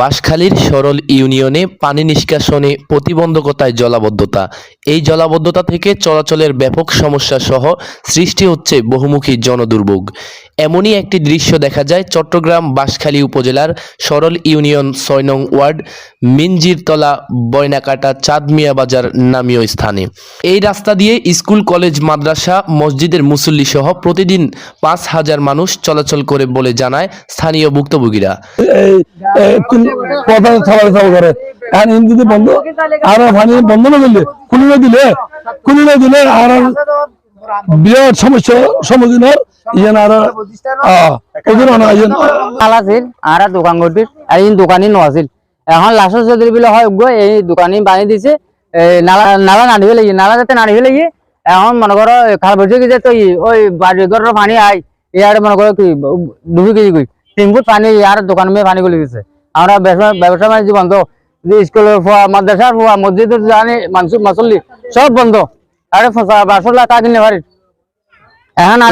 বাঁশখালীর সরল ইউনিয়নে পানি নিষ্কাশনে প্রতিবন্ধকতায় জলাবদ্ধতা। এই জলাবদ্ধতা থেকে চলাচলের ব্যাপক সমস্যা সহ সৃষ্টি হচ্ছে বহুমুখী জনদুর্ভোগ। এমনই একটি দৃশ্য দেখা যায় চট্টগ্রাম বাঁশখালী উপজেলার সরল ইউনিয়ন ছয় নং ওয়ার্ড, মিনজিরতলা, বয়নাকাটা, চাঁদমিয়া বাজার নামীয় স্থানে। এই রাস্তা দিয়ে স্কুল, কলেজ, মাদ্রাসা, মসজিদের মুসল্লি সহ প্রতিদিন পাঁচ হাজার মানুষ চলাচল করে বলে জানায় স্থানীয় ভুক্তভোগীরা। করে। এখন সম্মুখীন হয় করবি আর এই দোকানি ন আছিল। এখন লাস্ট চৌধুরী বিলে হয় গো এই দোকানি বানি দিছে নালা নালা নাড়িবে নালা যাতে নাড়িবে লাগি এখন মনে করো খাল বসে গেছে তো ওই বাড়ি ঘরের পানি আই ইয়ার মনে করো কি ডুবি গেছি তিন ফুট পানি ইয়ার দোকান মেয়ে পানি গলে গেছে। আমরা ব্যবসা ব্যবসা বাণিজ্য বন্ধ। স্কুলের ফুয়া মাদ্রাসার ফুয়া মসজিদের জানি মানুষ মাসল্লি সব বন্ধ। আরে বাসল্লা তা কিনে পারি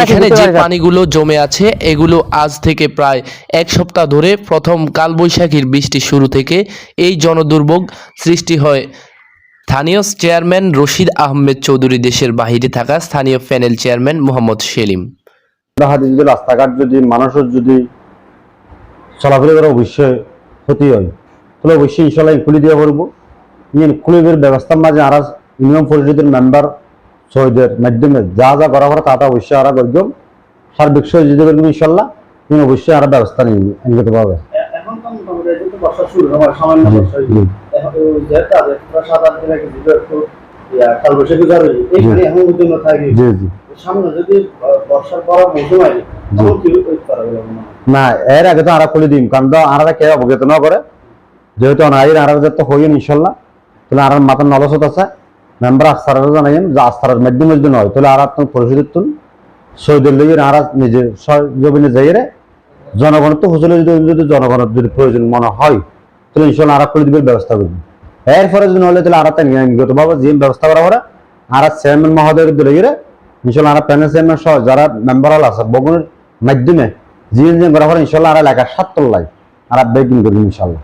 এখানে যে পানিগুলো জমে আছে এগুলো আজ থেকে প্রায় এক সপ্তাহ ধরে প্রথম কালবৈশাখীর বৃষ্টি শুরু থেকে এই জনদুর্ভোগ সৃষ্টি হয়। স্থানীয় চেয়ারম্যান রশিদ আহমেদ চৌধুরী দেশের বাহিরে থাকা স্থানীয় প্যানেল চেয়ারম্যান মোহাম্মদ সেলিম। রাস্তাঘাট যদি মানুষের যদি চলাফেরা করে অবশ্যই ক্ষতি হয়। তাহলে অবশ্যই ইনশাল্লাহ খুলে দিয়ে পারব ইয়ে খুলিবের ব্যবস্থার মাঝে আর ইউনিয়ন পরিষদের মেম্বার শহীদের মাধ্যমে যা যা করা করে তা তা অবশ্যই আর করতাম সার্বিক সহযোগিতা করব ইনশাল্লাহ তিনি অবশ্যই আর ব্যবস্থা নিয়ে নিতে পারবে ইয়া, সামনে যদি বর্ষার পর মৌসুম করা হয়? না এর আগে তো আরা খুলে দিম কারণ তো আরা কে অবগত না করে। যেহেতু অনাইর আরা যাতে হইন ইনশাল্লাহ। তাহলে আর মাথার নলসত আছে। মেম্বার আস্থার জানাইন যে আস্থার মাধ্যমে যদি নয়। তাহলে আর আপনার পরিষদের তুন সৈদের লইয়ে আর নিজে জমিনে যাইয়ে জনগণের তো হুসলে যদি যদি জনগণের যদি প্রয়োজন মনে হয় তাহলে ইনশাল্লাহ আর খুলে দিবে ব্যবস্থা করবে এরপরে যদি নহলে তাহলে আর জ্ঞানগতভাবে যে ব্যবস্থা করা করে আর চেয়ারম্যান মহোদয়ের দিলে ইনশাল্লাহ আর প্যানেল চেয়ারম্যান সহ যারা মেম্বার হল আছে বগুনের মাধ্যমে জিএন জিএন করা করে ইনশাল্লাহ আর এলাকার সাত লাই আর বেকিং করবেন ইনশাল্লাহ।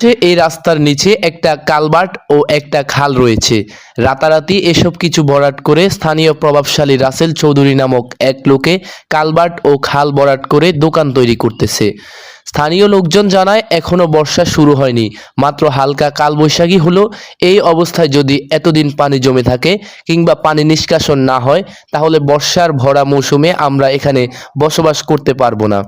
যে এই রাস্তার নিচে একটা কালবার্ট ও একটা খাল রয়েছে। রাতারাতি এসব কিছু ভরাট করে স্থানীয় প্রভাবশালী রাসেল চৌধুরী নামক এক লোকে কালবার্ট ও খাল ভরাট করে দোকান তৈরি করতেছে। স্থানীয় লোকজন জানায়, এখনও বর্ষা শুরু হয়নি। মাত্র হালকা কালবৈশাখী হলো এই অবস্থায় যদি এতদিন পানি জমে থাকে কিংবা পানি নিষ্কাশন না হয়, তাহলে বর্ষার ভরা মৌসুমে আমরা এখানে বসবাস করতে পারব না।